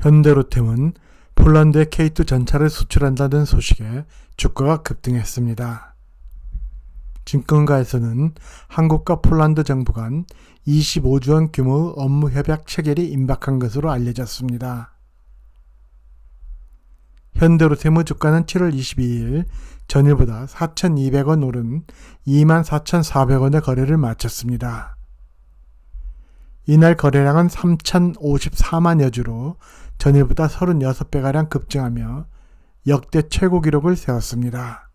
현대로템은 폴란드에 K2 전차를 수출한다는 소식에 주가가 급등했습니다. 증권가에서는 한국과 폴란드 정부 간 25조 원 규모의 업무 협약 체결이 임박한 것으로 알려졌습니다. 현대로템의 주가는 7월 22일 전일보다 4,200원 오른 24,400원의 거래를 마쳤습니다. 이날 거래량은 3,054만여 주로 전일보다 36배가량 급증하며 역대 최고 기록을 세웠습니다.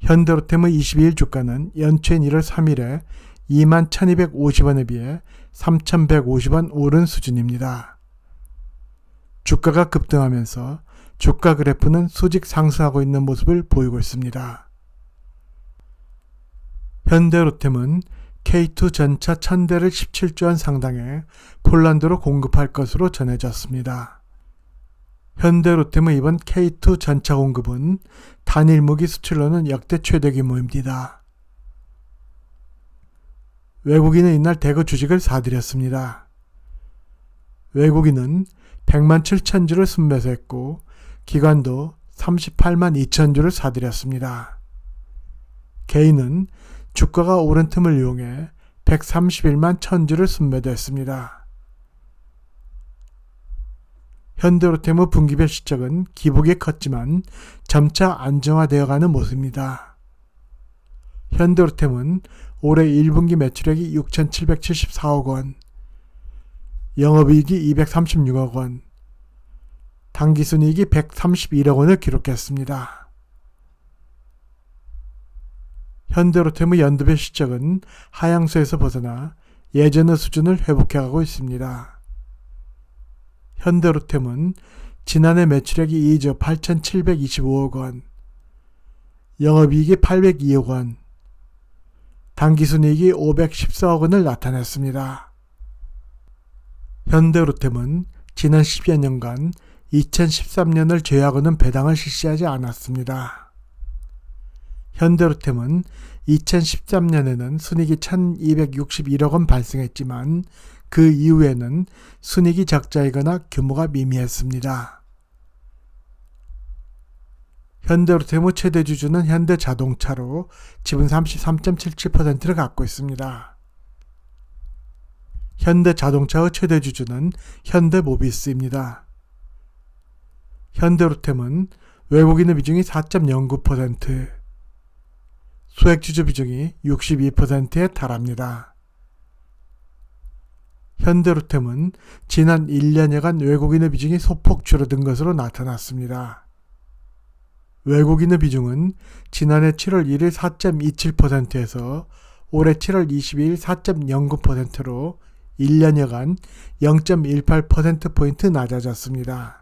현대로템의 22일 주가는 연초인 1월 3일에 21,250원에 비해 3,150원 오른 수준입니다. 주가가 급등하면서 주가 그래프는 수직 상승하고 있는 모습을 보이고 있습니다. 현대로템은 K2 전차 1000대를 17조 원 상당의 폴란드로 공급할 것으로 전해졌습니다. 현대로템의 이번 K2 전차 공급은 단일 무기 수출로는 역대 최대 규모입니다. 외국인은 이날 대거 주식을 사들였습니다. 외국인은 100만 7천 주를 순매수했고 기관도 38만 2천 주를 사들였습니다. 개인은 주가가 오른 틈을 이용해 131만 1천 주를 순매도했습니다. 현대로템의 분기별 실적은 기복이 컸지만 점차 안정화되어가는 모습입니다. 현대로템은 올해 1분기 매출액이 6,774억 원, 영업이익이 236억 원, 당기순이익이 131억 원을 기록했습니다. 현대로템의 연도별 실적은 하향세에서 벗어나 예전의 수준을 회복해가고 있습니다. 현대로템은 지난해 매출액이 2조 8,725억 원, 영업이익이 802억 원, 당기순이익이 514억 원을 나타냈습니다. 현대로템은 지난 10여 년간 2013년을 제외하고는 배당을 실시하지 않았습니다. 현대로템은 2013년에는 순익이 1261억 원 발생했지만 그 이후에는 순익이 적자이거나 규모가 미미했습니다. 현대로템의 최대 주주는 현대자동차로 지분 33.77%를 갖고 있습니다. 현대자동차의 최대 주주는 현대모비스입니다. 현대로템은 외국인의 비중이 4.09%, 소액주주 비중이 62%에 달합니다. 현대로템은 지난 1년여간 외국인의 비중이 소폭 줄어든 것으로 나타났습니다. 외국인의 비중은 지난해 7월 1일 4.27%에서 올해 7월 22일 4.09%로 1년여간 0.18%포인트 낮아졌습니다.